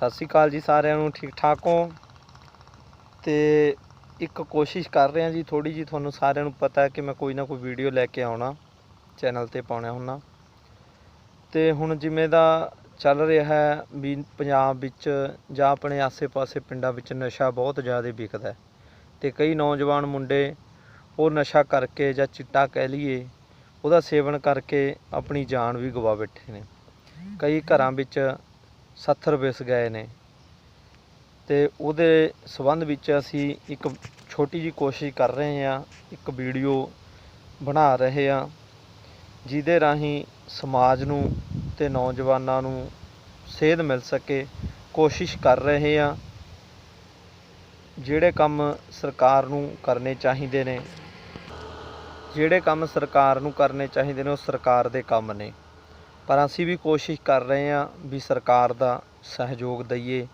ਸਤਿ ਸ਼੍ਰੀ ਅਕਾਲ ਜੀ ਸਾਰਿਆਂ ਨੂੰ, ਠੀਕ ਠਾਕ ਹੋ? ਤੇ ਇੱਕ ਕੋਸ਼ਿਸ਼ ਕਰ ਰਹੇ ਹਾਂ ਜੀ ਥੋੜੀ ਜੀ ਤੁਹਾਨੂੰ ਸਾਰਿਆਂ ਨੂੰ ਪਤਾ ਹੈ ਕਿ ਮੈਂ ਕੋਈ ਨਾ ਕੋਈ ਵੀਡੀਓ ਲੈ ਕੇ ਆਉਣਾ ਚੈਨਲ ਤੇ ਪਾਉਣਾ ਹੁੰਨਾ ਤੇ ਹੁਣ ਜਿਵੇਂ ਦਾ ਚੱਲ ਰਿਹਾ ਹੈ, ਵੀ ਪੰਜਾਬ ਵਿੱਚ ਜਾਂ ਆਪਣੇ ਆਸੇ-ਪਾਸੇ ਪਿੰਡਾਂ ਵਿੱਚ ਨਸ਼ਾ ਬਹੁਤ ਜ਼ਿਆਦਾ ਵਿਕਦਾ ਹੈ। ਤੇ ਕਈ ਨੌਜਵਾਨ ਮੁੰਡੇ ਉਹ ਨਸ਼ਾ ਕਰਕੇ ਜਾਂ ਚਿੱਟਾ ਕਹਿ ਲਈਏ, ਉਹਦਾ ਸੇਵਨ ਕਰਕੇ ਆਪਣੀ ਜਾਨ ਵੀ ਗਵਾ ਬੈਠੇ ਨੇ। ਕਈ ਘਰਾਂ ਵਿੱਚ ਸੱਥਰ ਵਿਸ ਗਏ ਨੇ। ਤੇ ਉਹਦੇ ਸਬੰਧ ਵਿੱਚ ਅਸੀਂ ਇੱਕ ਛੋਟੀ ਜੀ ਕੋਸ਼ਿਸ਼ ਕਰ ਰਹੇ ਹਾਂ, ਇੱਕ ਵੀਡੀਓ ਬਣਾ ਰਹੇ ਹਾਂ, ਜਿਹਦੇ ਰਾਹੀਂ ਸਮਾਜ ਨੂੰ ਤੇ ਨੌਜਵਾਨਾਂ ਨੂੰ ਸੇਧ ਮਿਲ ਸਕੇ। ਕੋਸ਼ਿਸ਼ ਕਰ ਰਹੇ ਹਾਂ, ਜਿਹੜੇ ਕੰਮ ਸਰਕਾਰ ਨੂੰ ਕਰਨੇ ਚਾਹੀਦੇ ਨੇ, ਜਿਹੜੇ ਕੰਮ ਸਰਕਾਰ ਨੂੰ ਕਰਨੇ ਚਾਹੀਦੇ ਨੇ, ਉਹ ਸਰਕਾਰ ਦੇ ਕੰਮ ਨੇ। ਪਰ ਅਸੀਂ ਵੀ ਕੋਸ਼ਿਸ਼ ਕਰ ਰਹੇ ਹਾਂ ਵੀ ਸਰਕਾਰ ਦਾ ਸਹਿਯੋਗ ਦਈਏ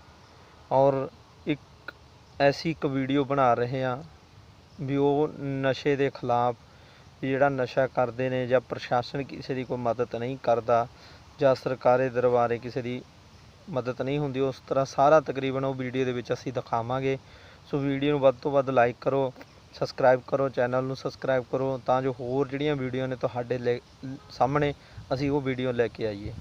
ਔਰ ਇੱਕ ਐਸੀ ਇੱਕ ਵੀਡੀਓ ਬਣਾ ਰਹੇ ਹਾਂ ਵੀ ਉਹ ਨਸ਼ੇ ਦੇ ਖਿਲਾਫ ਵੀ ਜਿਹੜਾ ਨਸ਼ਾ ਕਰਦੇ ਨੇ ਜਾਂ ਪ੍ਰਸ਼ਾਸਨ ਕਿਸੇ ਦੀ ਕੋਈ ਮਦਦ ਨਹੀਂ ਕਰਦਾ ਜਾਂ ਸਰਕਾਰੀ ਦਰਬਾਰੇ ਕਿਸੇ ਦੀ ਮਦਦ ਨਹੀਂ ਹੁੰਦੀ, ਉਸ ਤਰ੍ਹਾਂ ਸਾਰਾ ਤਕਰੀਬਨ ਉਹ ਵੀਡੀਓ ਦੇ ਵਿੱਚ ਅਸੀਂ ਦਿਖਾਵਾਂਗੇ। ਸੋ ਵੀਡੀਓ ਨੂੰ ਵੱਧ ਤੋਂ ਵੱਧ ਲਾਈਕ ਕਰੋ ਸਬਸਕ੍ਰਾਈਬ ਕਰੋ ਚੈਨਲ ਨੂੰ ਸਬਸਕ੍ਰਾਈਬ ਕਰੋ, ਤਾਂ ਜੋ ਹੋਰ ਜਿਹੜੀਆਂ ਵੀਡੀਓ ਨੇ ਤੁਹਾਡੇ ਲੈ- ਸਾਹਮਣੇ, ਅਸੀਂ ਉਹ ਵੀਡੀਓ ਲੈ ਕੇ ਆਈਏ।